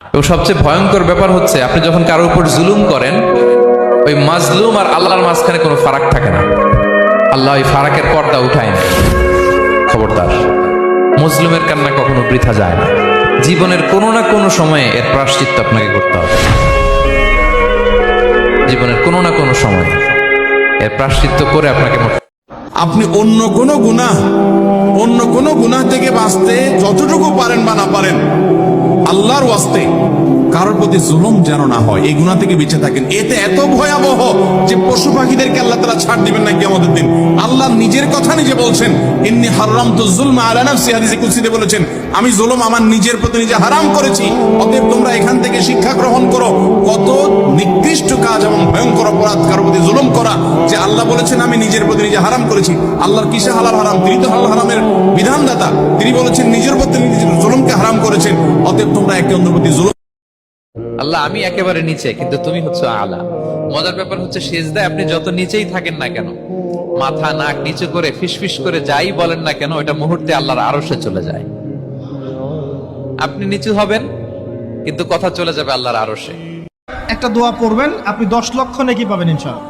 এবং সবচেয়ে ভয়ঙ্কর ব্যাপার হচ্ছে, আপনি যখন কারোর উপর জুলুম করেন, ওই মাজলুম আর আল্লাহর মাঝখানে কোনো ফারাক থাকে না। আল্লাহ ওই ফারাকের পর্দা উঠায় না খবরদার মুসলিমের কান্না কখনো বৃথা যায় না। জীবনের কোনো না কোনো সময়ে এর প্রাশ্চিত্য আপনাকে করতে হবে। জীবনের কোনো না কোনো সময়ে এর প্রাশ্চিত্য করে আপনাকে আপনি অন্য কোনো গুনাহ, অন্য কোনো গুনাহ থেকে বাঁচতে যতটুকু পারেন বা না পারেন আল্লাহর ওয়াস্তে। কারোর প্রতি জুলুম যেন না হয়, এই গুণা থেকে বেঁচে থাকেন। এতে এত ভয়াবহ যে পশু পাখিদেরকে আল্লাহ তারা ছাড় দিবেন নাকি আমাদের দিন। আল্লাহ নিজের কথা নিজে বলছেন এমনি হারাম তো জুল আলা নাফসি হাদিসে বলেছেন, আমি জুলুম আমার নিজের প্রতি নিজে হারাম করেছি, অতএব তোমরা এখান থেকে শিক্ষা গ্রহণ করো, কত আল্লাহ বলেছেন আমি নিজের প্রতি নিজে হারাম করেছি। আল্লাহর কিসে হালাল হারাম? তিনি তো হালাল হারামের বিধানদাতা। তিনি বলেছেন নিজের প্রতি নিজের জুলুমকে হারাম করেছেন। অতএব তোমরা একে অন্যের প্রতি জুলুম আল্লাহ আমি একেবারে নিচে কিন্তু তুমি হচ্ছে আলা। মজার ব্যাপার হচ্ছে সেজদায় আপনি যত নিচেই থাকেন না কেন মাথা নাক নিচু করে ফিসফিস করে যাই বলেন না কেন ওটা মুহূর্তে আল্লাহর আরশে চলে যায়। আপনি নিচু হবেন কিন্তু কথা চলে যাবে আল্লাহর আরশে। একটা দোয়া পড়বেন আপনি দশ লক্ষ নাকি পাবেন ইনশাআল্লাহ।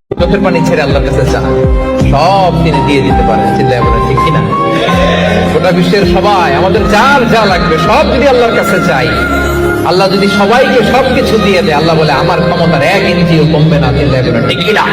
চোখের পানি ছেড়ে আল্লাহর কাছে চান। সব তিনি দিয়ে দিতে পারেন চিন্তা বলেন ঠিক কিনা? গোটা বিশ্বের সবাই, আমাদের যার যা লাগবে, সব যদি আল্লাহর কাছে চাই, আল্লাহ যদি সবাইকে সবকিছু দিয়ে দেয়, আল্লাহ বলে, আমার ক্ষমতার এক ইঞ্চিও কমবে না চিল্লায় বলেন ঠিক কিনা?